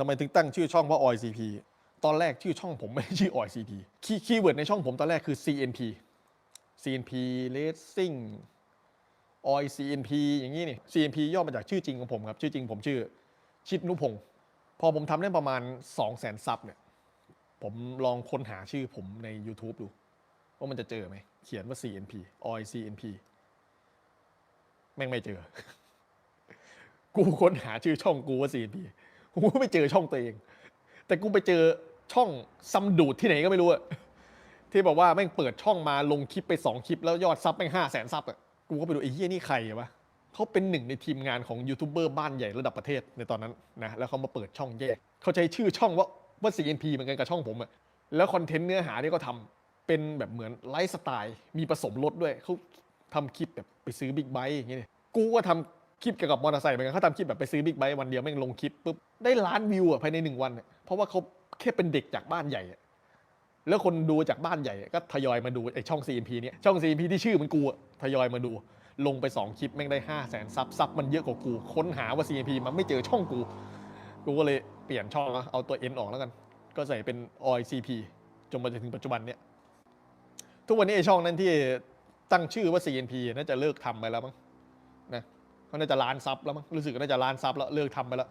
ทำไมถึงตั้งชื่อช่องว่า OICP ตอนแรกชื่อช่องผมไม่ชื่อ OICP คีย์คีย์เวิร์ดในช่องผมตอนแรกคือ CNP CNP Racing OICNP อย่างนี้นี่ CNP ย่อมาจากชื่อจริงของผมครับ ชื่อจริงผมชื่อชิดนุพงศ์พอผมทำได้ประมาณ 2 0 0 0 0 0ซับเนี่ย ผมลองค้นหาชื่อผมใน YouTube ดู ว่ามันจะเจอไหม เขียนว่า CNP OICNP แม่งไม่เจอ กูค้นหาชื่อช่องกูว่า CNP กูก็ไม่เจอช่องตัวเอง แต่กูไปเจอช่องซัมดูดที่ไหนก็ไม่รู้อะที่บอกว่าแม่งเปิดช่องมาลงคลิปไปสองคลิป แล้วยอดซับแม่งห้าแสนซับอะกูก็ไปดูไอ้เหี้ยนี่ใครอะวะเขาเป็นหนึ่งในทีมงานของยูทูบเบอร์บ้านใหญ่ระดับประเทศในตอนนั้นนะแล้วเขามาเปิดช่องแยกเขาใช้ชื่อช่องว่าว่า CNP เหมือนกันกับช่องผมอะแล้วคอนเทนต์เนื้อหาที่เขาทำเป็นแบบเหมือนไลฟ์สไตล์มีผสมรถด้วยเขาทำคลิปแบบไปซื้อบิ๊กไบค์อย่างเงี้ยกูก็ทำ คลิปเกี่ยวกับมอเตอร์ไซค์เหมือนกันเขาทำคลิปแบบไปซื้อบิ๊กไบค์วันเดียวแม่งลงคลิปปุ๊บได้ล้านวิวอะภายในหนึ่งวันอะเพราะว่าเขาแค่เป็นเด็กจากบ้านใหญ่อะแล้วคนดูจากบ้านใหญ่ก็ทยอยมาดูไอช่อง CMP เนี่ยช่อง CMP ที่ชื่อมันกูอะทยอยมาดู ลงไป 2 คลิปแม่งได้ 5 0 0แสนซับซับมันเยอะกว่ากู ค้นหาว่า CMP มันไม่เจอช่องกู กูก็เลยเปลี่ยนช่องแล้วเอาตัว N ออกแล้วกัน ก็ใส่เป็น OICP จนมาถึงปัจจุบันเนี่ยทุกวันนี้ไอช่องนั้นที่ตั้งชื่อว่า CNP น่าจะเลิกทำไปแล้วมั้ง เขาน่าจะล้านซับแล้วมั้งรู้สึกว่าน่าจะล้านซับแล้วเลิกทำไปแล้ว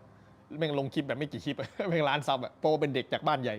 แม่งลงคลิปแบบไม่กี่คลิปแม่งล้านซับอะเพราะว่าเป็นเด็กจากบ้านใหญ่